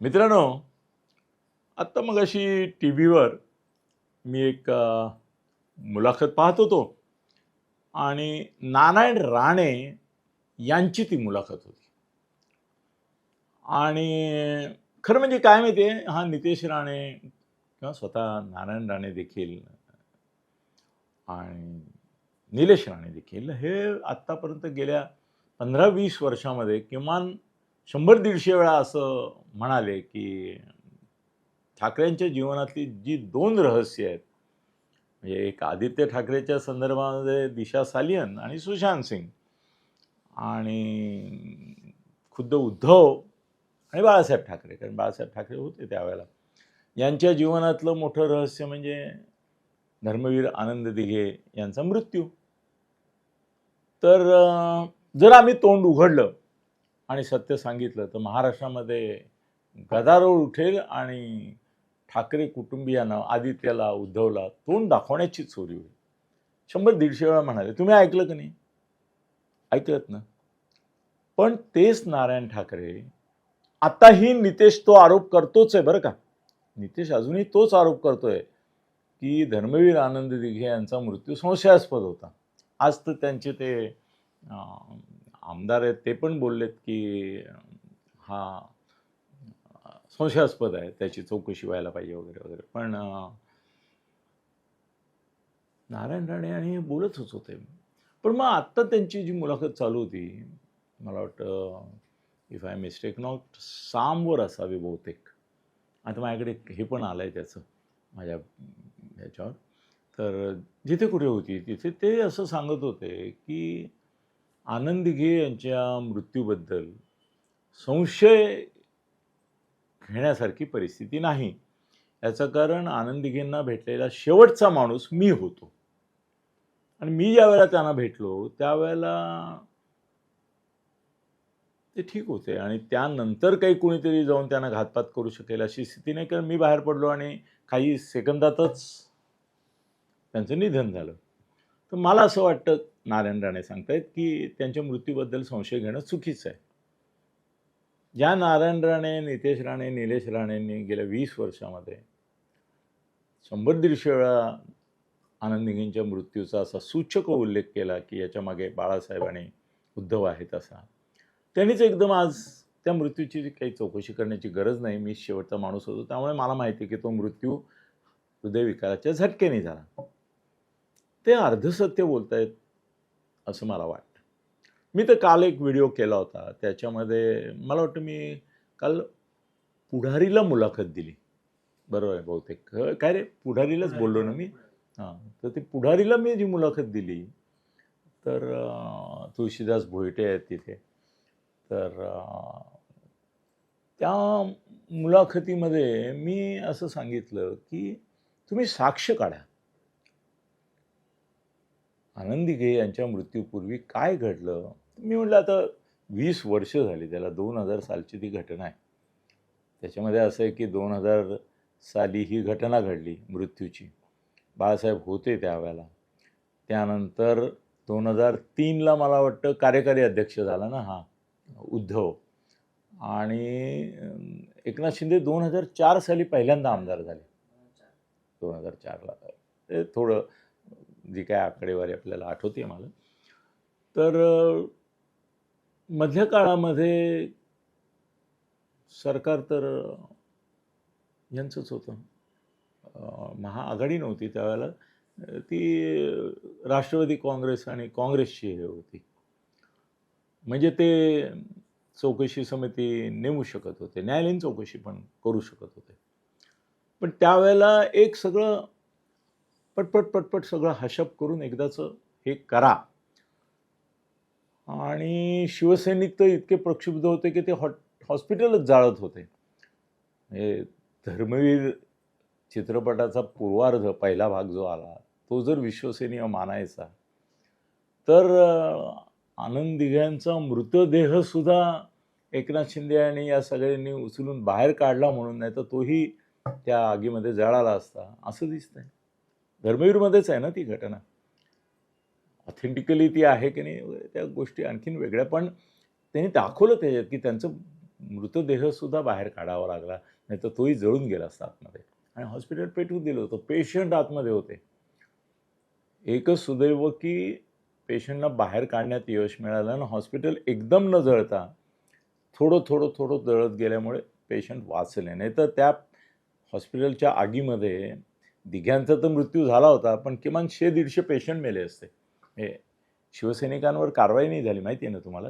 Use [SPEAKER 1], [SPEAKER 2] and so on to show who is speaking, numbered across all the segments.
[SPEAKER 1] मित्रांनो आत्ता मग अशी टी व्हीवर मी एक मुलाखत पाहत होतो आणि नारायण राणे यांची ती मुलाखत होती. आणि खरं म्हणजे काय माहिती आहे हा नितेश राणे किंवा स्वतः नारायण राणे देखील आणि निलेश राणे देखील हे आत्तापर्यंत गेल्या पंधरा वीस वर्षामध्ये किमान शंभर दीडशे वेळा असं म्हणाले की ठाकरेंच्या जीवनातली जी दोन रहस्य आहेत म्हणजे एक आदित्य ठाकरेच्या संदर्भामध्ये दिशा सालियन आणि सुशांत सिंग आणि खुद्द उद्धव आणि बाळासाहेब ठाकरे कारण बाळासाहेब ठाकरे होते त्यावेळेला. यांच्या जीवनातलं मोठं रहस्य म्हणजे धर्मवीर आनंद दिघे यांचा मृत्यू. तर जर आम्ही तोंड उघडलं आणि सत्य सांगितलं तर महाराष्ट्रामध्ये गदारोळ उठेल आणि ठाकरे कुटुंबियांना आदित्यला उद्धवला तोंड दाखवण्याची चोरी होईल. शंभर दीडशे वेळा म्हणाले तुम्ही ऐकलं का नाही? ऐकलत ना. पण तेच नारायण ठाकरे आताही नितेश तो आरोप करतोच आहे बरं का. नितेश अजूनही तोच आरोप करतोय की धर्मवीर आनंद दिघे यांचा मृत्यू संशयास्पद होता. आज तर त्यांचे ते आमदार आहेत ते पण बोललेत की हा संशयास्पद आहे त्याची चौकशी व्हायला पाहिजे वगैरे वगैरे. पण नारायण राणे आणि हे बोलतच होते. पण मग आत्ता त्यांची जी मुलाखत चालू होती मला वाटतं इफ आय मिस्टेक नॉट सामवर असावी बहुतेक. आता माझ्याकडे हे पण आलं आहे त्याचं माझ्या ह्याच्यावर. तर जिथे कुठे होती तिथे ते असं सांगत होते की आनंद यांच्या मृत्यूबद्दल. संशय घेण्यासारखी परिस्थिती नाही. याचं कारण आनंदघेंना भेटलेला शेवटचा माणूस मी होतो. आणि मी ज्या वेळेला त्यांना भेटलो त्यावेळेला ते ठीक होते. आणि त्यानंतर काही कोणीतरी जाऊन त्यांना घातपात करू शकेल अशी स्थिती नाही कारण मी बाहेर पडलो आणि काही सेकंदातच त्यांचं निधन झालं. तर मला असं वाटतं नारायण राणे सांगतायत की त्यांच्या मृत्यूबद्दल संशय घेणं चुकीचं आहे. ज्या नारायण राणे नितेश राणे निलेश राणेंनी गेल्या वीस वर्षामध्ये शंभर दीडशे वेळा आनंद मृत्यूचा असा सूचक उल्लेख केला की याच्यामागे बाळासाहेब आणि उद्धव आहेत असा. त्यांनीच एकदम आज त्या मृत्यूची काही चौकशी करण्याची गरज नाही. मी शेवटचा माणूस होतो. त्यामुळे मला माहिती आहे की तो मृत्यू हृदयविकाराच्या झटक्याने झाला. ते अर्धसत्य बोलतायत. असं मला वाटतं. मी तर काल एक व्हिडिओ केला होता. त्याच्यामध्ये मला वाटतं मी काल पुढारीला मुलाखत दिली. बरोबर आहे बहुतेक. काय रे? पुढारीलाच बोललो ना मी? हां. तर ते पुढारीला मी जी मुलाखत दिली तर तुळशीदास भोईटे आहेत तिथे. तर त्या मुलाखतीमध्ये मी असं सांगितलं की तुम्ही साक्ष काढा. आनंदी यांच्या मृत्यूपूर्वी काय घडलं? मी म्हटलं आता वीस वर्ष झाली त्याला दोन हजार सालची ती घटना आहे. त्याच्यामध्ये असं आहे की दोन हजार साली ही घटना घडली मृत्यूची. बाळासाहेब होते त्यावेळेला. त्यानंतर दोन हजार तीनला मला वाटतं कार्यकारी अध्यक्ष झाला ना हा उद्धव. आणि एकनाथ शिंदे दोन हजार चार साली पहिल्यांदा आमदार झाले. दोन हजार चारला. ते थोडं जी काय आकडेवारी आपल्याला आठवते मला तर मधल्या काळामध्ये सरकार तर यांचंच होतं. महाआघाडी नव्हती त्यावेळेला. ती राष्ट्रवादी काँग्रेस आणि काँग्रेसची हे होती. म्हणजे ते चौकशी समिती नेमू शकत होते. न्यायालयीन चौकशी पण करू शकत होते. पण त्यावेळेला एक सगळं पटपट पटपट सगळं हशप करून एकदाचं हे करा. आणि शिवसैनिक तर इतके प्रक्षुब्ध होते की ते हॉट हॉस्पिटलच जाळत होते. हे धर्मवीर चित्रपटाचा पूर्वार्ध पहिला भाग जो आला तो जर विश्वसनीय मानायचा तर आनंद दिघ्यांचा मृतदेहसुद्धा एकनाथ शिंदे आणि या सगळ्यांनी उचलून बाहेर काढला म्हणून नाही तर तोही त्या आगीमध्ये जळाला असता. असं दिसतंय. धर्मवीरमध्येच आहे ना ती घटना? ऑथेंटिकली ती आहे की नाही? त्या गोष्टी आणखीन वेगळ्या. पण त्यांनी दाखवलं त्याच्यात की त्यांचं मृतदेहसुद्धा बाहेर काढावा लागला. नाही तर तोही जळून गेला असता आतमध्ये. आणि हॉस्पिटल पेटवून दिलं होतं. पेशंट आतमध्ये होते. एकच सुदैव की पेशंटला बाहेर काढण्यात यश मिळालं आणि हॉस्पिटल एकदम न जळता थोडं थोडं थोडं जळत गेल्यामुळे पेशंट वाचले. नाही तर त्या हॉस्पिटलच्या आगीमध्ये दिघ्यांचा तर मृत्यू झाला होता पण किमान शे दीडशे पेशंट मेले असते. हे शिवसैनिकांवर कारवाई नाही झाली माहिती आहे ना तुम्हाला?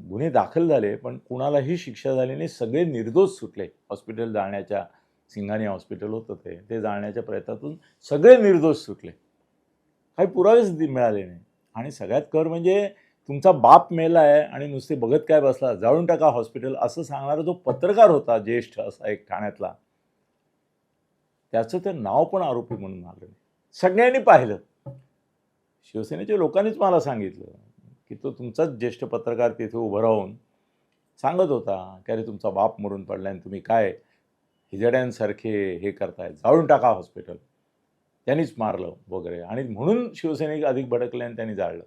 [SPEAKER 1] गुन्हे दाखल झाले पण कुणालाही शिक्षा झाली नाही. सगळे निर्दोष सुटले. हॉस्पिटल जाण्याच्या सिंघाणी हॉस्पिटल होतं ते. ते जाळण्याच्या प्रयत्नातून सगळे निर्दोष सुटले. काही पुरावेच मिळाले नाही. आणि सगळ्यात कर म्हणजे तुमचा बाप मेला आहे आणि नुसते बघत काय बसला? जाळून टाका हॉस्पिटल. असं सांगणारा जो पत्रकार होता ज्येष्ठ असा एक ठाण्यातला त्याचं ते नाव पण आरोपी म्हणून आलं नाही. सगळ्यांनी पाहिलं. शिवसेनेच्या लोकांनीच मला सांगितलं की तो तुमचाच ज्येष्ठ पत्रकार तिथे उभं राहून सांगत होता की अरे तुमचा बाप मरून पडला आणि तुम्ही काय हिजड्यांसारखे हे करताय जाळून टाका हॉस्पिटल. त्यांनीच मारलं वगैरे. आणि म्हणून शिवसैनिक अधिक भडकले आणि त्यांनी जाळलं.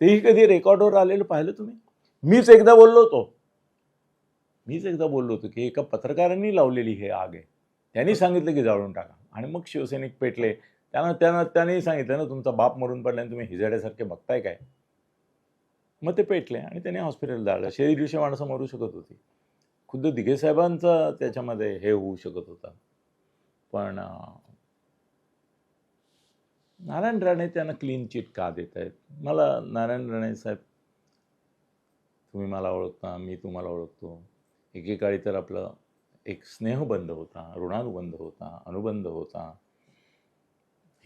[SPEAKER 1] तेही कधी रेकॉर्डवर आलेलं पाहिलं तुम्ही? मीच एकदा बोललो होतो. मीच एकदा बोललो होतो की एका पत्रकारांनी लावलेली हे आग आहे. त्यांनी सांगितलं की जाळून टाका. आणि मग शिवसैनिक पेटले. त्यांना त्यांना त्यांनी सांगितलं ना तुमचा बाप मरून पडला आणि तुम्ही हिजड्यासारखे बघताय काय? मग ते पेटले आणि त्यांनी हॉस्पिटल जाळलं. शरीर दिवशी माणसं मरू शकत होती. खुद्द दिघे साहेबांचा त्याच्यामध्ये हे होऊ शकत होता. पण नारायण राणे त्यांना क्लीन चिट का देत आहेत मला नारायण राणे साहेब तुम्ही मला ओळखता मी तुम्हाला ओळखतो. एकेकाळी तर आपलं एक स्नेहबंध होता ऋणानुबंध होता अनुबंध होता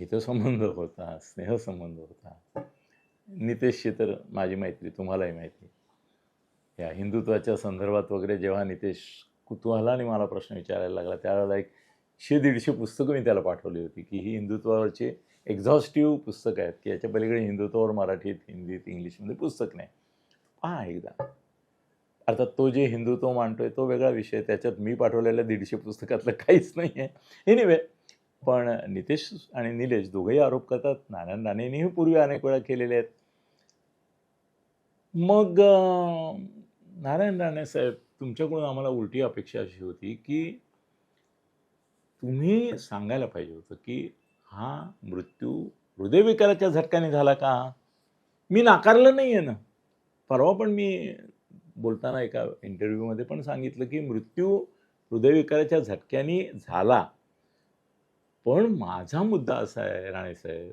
[SPEAKER 1] हितसंबंध होता स्नेहसंबंध होता. नितेशशी तर माझी मैत्री तुम्हालाही माहिती. या हिंदुत्वाच्या संदर्भात वगैरे जेव्हा नितेश कुतूहलाने मला प्रश्न विचारायला लागला त्यावेळेला एक शे दीडशे पुस्तकं मी त्याला पाठवली होती की ही हिंदुत्वावरची एक्झॉस्टिव्ह पुस्तकं आहेत की याच्या पलीकडे हिंदुत्वावर मराठीत हिंदीत इंग्लिशमध्ये पुस्तक नाही. पहा एकदा. अर्थात तो जे हिंदुत्व मांडतोय तो वेगळा विषय त्याच्यात मी पाठवलेल्या दीडशे पुस्तकातलं काहीच नाही आहे. एनिवे पण नितेश आणि निलेश दोघेही आरोप करतात. नारायण राणेंनीही पूर्वी अनेक वेळा केलेले आहेत. मग नारायण राणे साहेब तुमच्याकडून आम्हाला उलटी अपेक्षा अशी होती की तुम्ही सांगायला पाहिजे होतं की हा मृत्यू हृदयविकाराच्या झटक्याने झाला का? मी नाकारलं नाही आहे ना. परवा पण मी बोलताना एका इंटरव्ह्यूमध्ये पण सांगितलं की मृत्यू हृदयविकाराच्या झटक्याने झाला. पण माझा मुद्दा असा आहे राणेसाहेब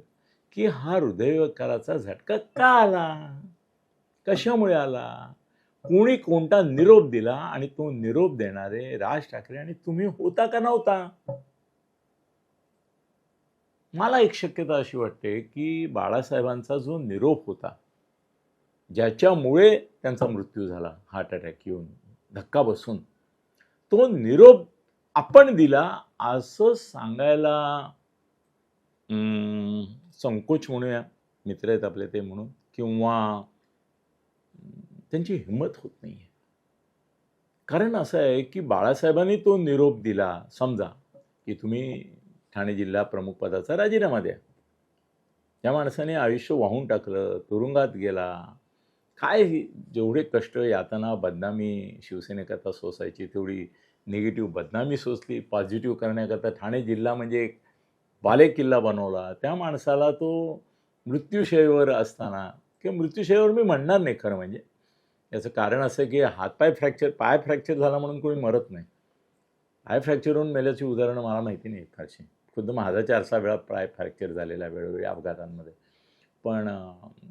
[SPEAKER 1] की हा हृदयविकाराचा झटका का आला? कशामुळे आला? कोणी कोणता निरोप दिला आणि तो निरोप देणारे राज ठाकरे आणि तुम्ही होता का नव्हता? मला एक शक्यता अशी वाटते की बाळासाहेबांचा जो निरोप होता ज्याच्यामुळे त्यांचा मृत्यू झाला हार्ट अटॅक येऊन धक्का बसून. तो निरोप आपण दिला असं सांगायला संकोच म्हणूया मित्र आहेत आपले ते म्हणून किंवा त्यांची हिंमत होत नाही आहे कारण असं आहे की बाळासाहेबांनी तो निरोप दिला. समजा की तुम्ही ठाणे जिल्हा प्रमुख पदाचा राजीनामा द्या. त्या माणसाने आयुष्य वाहून टाकलं तुरुंगात गेला काय ही- जेवढे कष्ट यातना बदनामी शिवसेनेकरता सोसायची तेवढी निगेटिव्ह बदनामी सोसली पॉझिटिव्ह करण्याकरता ठाणे जिल्हा म्हणजे एक बाले किल्ला बनवला. त्या माणसाला तो मृत्यूशयेवर असताना किंवा मृत्यूशयेवर मी म्हणणार नाही खरं म्हणजे. याचं कारण असं की हातपाय फ्रॅक्चर पाय फ्रॅक्चर झाला म्हणून कोणी मरत नाही. पाय फ्रॅक्चर होऊन मेल्याची उदाहरणं मला माहिती नाही फारशी. खुद्द माझा चार सहा वेळा पाय फ्रॅक्चर झालेला आहे वेळोवेळी अपघातांमध्ये. पण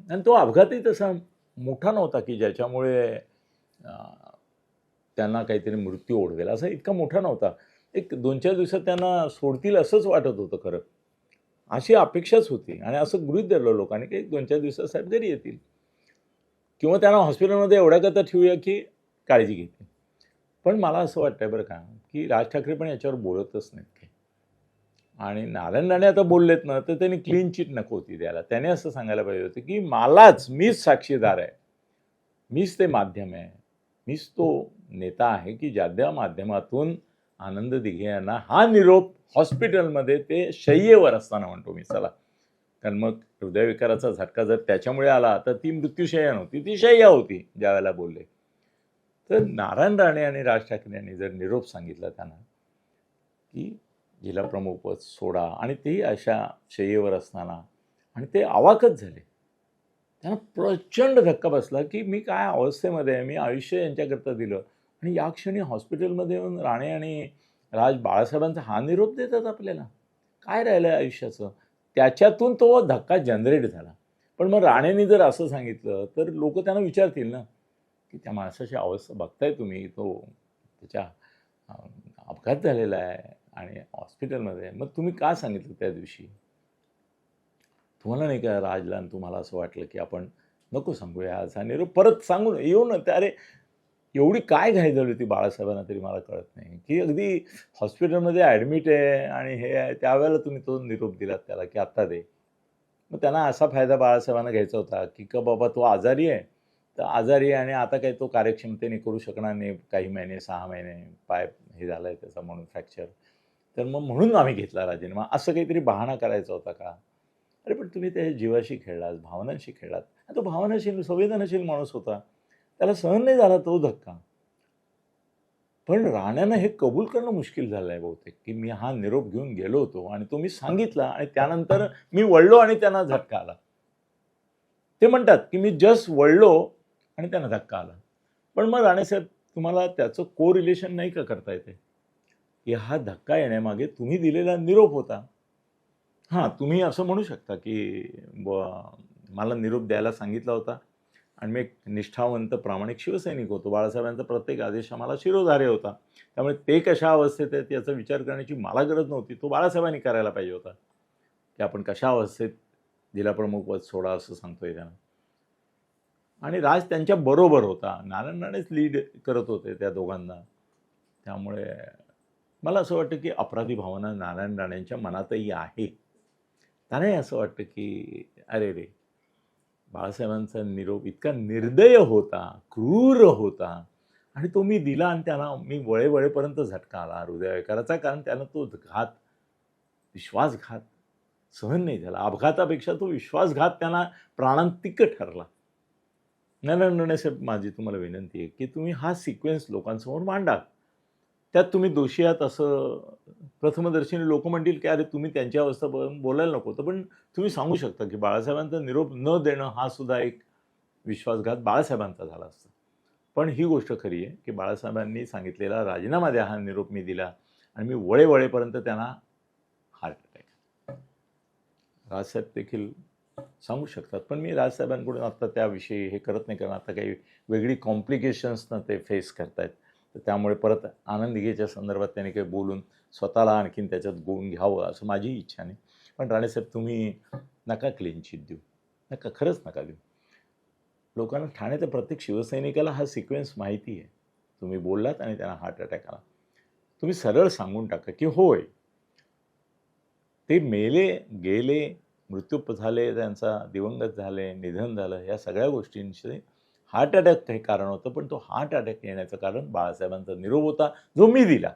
[SPEAKER 1] आणि तो अपघातही तसा मोठा नव्हता की ज्याच्यामुळे त्यांना काहीतरी मृत्यू ओढवेल. असा इतका मोठा नव्हता. एक दोन चार दिवसात त्यांना सोडतील असंच वाटत होतं खरं. अशी अपेक्षाच होती. आणि असं गृहीत धरलं लोकांनी की दोन चार दिवसात साहेब घरी येतील. किंवा त्यांना हॉस्पिटलमध्ये एवढ्या करता ठेवूया की काळजी घेतील. पण मला असं वाटतंय बरं का की राज ठाकरे पण याच्यावर बोलतच नाहीत काही. आणि नारायण राणे आता बोललेत ना तर त्यांनी क्लीन चिट नको होती द्यायला. त्याने असं सांगायला पाहिजे होतं की मलाच मीच साक्षीदार आहे. मीच ते माध्यम आहे. मीच तो नेता आहे की ज्या माध्यमातून आनंद दिघे यांना हा निरोप हॉस्पिटलमध्ये ते शय्येवर असताना म्हणतो मी चला. कारण मग हृदयविकाराचा झटका जर त्याच्यामुळे आला तर ती मृत्यूशय्या नव्हती ती शय्या होती ज्या वेळेला बोलले. तर नारायण राणे आणि राज ठाकरे यांनी जर निरोप सांगितला त्यांना की जिल्हाप्रमुख पद सोडा आणि तेही अशा शय्येवर असताना. आणि ते अवाकच झाले. त्यांना प्रचंड धक्का बसला की मी काय अवस्थेमध्ये आहे? मी आयुष्य यांच्याकरता दिलं. आणि या क्षणी हॉस्पिटलमध्ये येऊन राणे आणि राज बाळासाहेबांचा हा निरोप देतात आपल्याला. काय राहिलं आहे आयुष्याचं? त्याच्यातून तो धक्का जनरेट झाला. पण मग राणेंनी जर असं सांगितलं तर लोक त्यांना विचारतील ना की त्या माणसाची अवस्था बघताय तुम्ही? तो त्याच्या अपघात झालेला आहे. आणि हॉस्पिटलमध्ये. आहे. मग तुम्ही का सांगितलं त्या दिवशी? तुम्हाला नाही का राजला आणि तुम्हाला असं वाटलं की आपण नको सांगूया आज हा निरोप परत सांगून येऊ ना. त्या अरे एवढी काय घाई झाली होती बाळासाहेबांना तरी मला कळत नाही. की अगदी हॉस्पिटलमध्ये ॲडमिट आहे आणि हे आहे त्यावेळेला तुम्ही तो निरोप दिलात त्याला की आत्ता दे. मग त्यांना असा फायदा बाळासाहेबांना घ्यायचा होता की का बाबा तो आजारी आहे. तर आजारी आहे आणि आता काही तो कार्यक्षमतेने करू शकणार नाही. काही महिने सहा महिने पाय हे झालं आहे त्याचा म्हणून फ्रॅक्चर तर मग म्हणून आम्ही घेतला राजीनामा असं काहीतरी बहाणा करायचा होता का? अरे पण तुम्ही त्या जीवाशी खेळलात भावनांशी खेळलात. तो भावनाशील संवेदनशील माणूस होता. त्याला सहन नाही झाला तो धक्का. पण राण्यानं हे कबूल करणं मुश्किल झालं आहे बहुतेक की मी हा निरोप घेऊन गेलो होतो आणि तो मी सांगितला आणि त्यानंतर मी वळलो आणि त्यांना धक्का आला. ते म्हणतात की मी जस्ट वळलो आणि त्यांना धक्का आला. पण मग राणेसाहेब तुम्हाला त्याचं को रिलेशन नाही का करता येते? की हा धक्का येण्यामागे तुम्ही दिलेला निरोप होता. हां तुम्ही असं म्हणू शकता की ब मला निरोप द्यायला सांगितला होता आणि मी एक निष्ठावंत प्रामाणिक शिवसैनिक होतो. बाळासाहेबांचा प्रत्येक आदेश आम्हाला शिरोधार्य होता. त्यामुळे ते कशा अवस्थेत आहेत याचा विचार करण्याची मला गरज नव्हती. तो बाळासाहेबांनी करायला पाहिजे होता. की आपण कशा अवस्थेत जिल्हा प्रमुख पद सोडा असं सांगतोय त्यांना आणि राज त्यांच्या बरोबर होता. नारायण राणेच लीड करत होते त्या दोघांना. त्यामुळे मला असं वाटतं की अपराधी भावना नारायण राणेंच्या मनातही आहे. त्यांनाही असं वाटतं की अरे रे बाळासाहेबांचा निरोप इतका निर्दय होता क्रूर होता आणि तो मी दिला आणि त्यांना मी वळे वळेपर्यंत झटका आला हृदयविकाराचा कारण त्यानं तो घात विश्वासघात सहन नाही झाला. अपघातापेक्षा तो विश्वासघात त्यांना प्राणांतिक ठरला. नारायण राणेसाहेब माझी तुम्हाला विनंती आहे की तुम्ही हा सिक्वेन्स लोकांसमोर मांडा. त्यात तुम्ही दोषी आहात असं प्रथमदर्शनी लोक म्हणतील की अरे तुम्ही त्यांची अवस्था बोलायला नको होतं. पण तुम्ही सांगू शकता की बाळासाहेबांचा निरोप न देणं हा सुद्धा एक विश्वासघात बाळासाहेबांचा झाला असता. पण ही गोष्ट खरी आहे की बाळासाहेबांनी सांगितलेला राजीनामा द्या हा निरोप मी दिला आणि मी वळे वळेपर्यंत त्यांना हार्ट अटॅक राजसाहेब देखील सांगू शकतात पण मी राजसाहेबांकडून आत्ता त्याविषयी हे करत नाही कारण आता काही वेगळी कॉम्प्लिकेशन्सनं ते फेस करतायत. तर त्यामुळे परत आनंदिगेच्या संदर्भात त्यांनी काही बोलून स्वतःला आणखीन त्याच्यात गोवून घ्यावं असं माझी इच्छा नाही. पण राणेसाहेब तुम्ही नका क्लीन चिट देऊ. नका खरंच नका देऊ. लोकांना ठाण्याच्या प्रत्येक शिवसैनिकाला हा सिक्वेन्स माहिती आहे. तुम्ही बोललात आणि त्यांना हार्ट अटॅक आला. तुम्ही सरळ सांगून टाका की होय ते मेले गेले मृत्यू झाले त्यांचा दिवंगत झाले निधन झालं या सगळ्या गोष्टींशी हार्ट अटॅक हे कारण होतं पण तो हार्ट अटॅक येण्याचं कारण बाळासाहेबांचा निरोप होता जो मी दिला.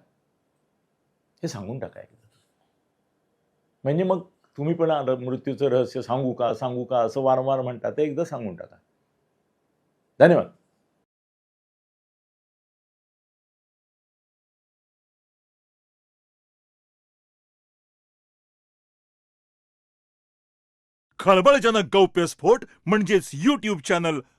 [SPEAKER 1] हे सांगून टाका एकदा. म्हणजे मग तुम्ही पण मृत्यूचं रहस्य सांगू का सांगू का असं वारंवार म्हणता ते एकदा सांगून टाका. धन्यवाद.
[SPEAKER 2] खळबळजनक गौप्यस्फोट म्हणजेच यूट्यूब चॅनल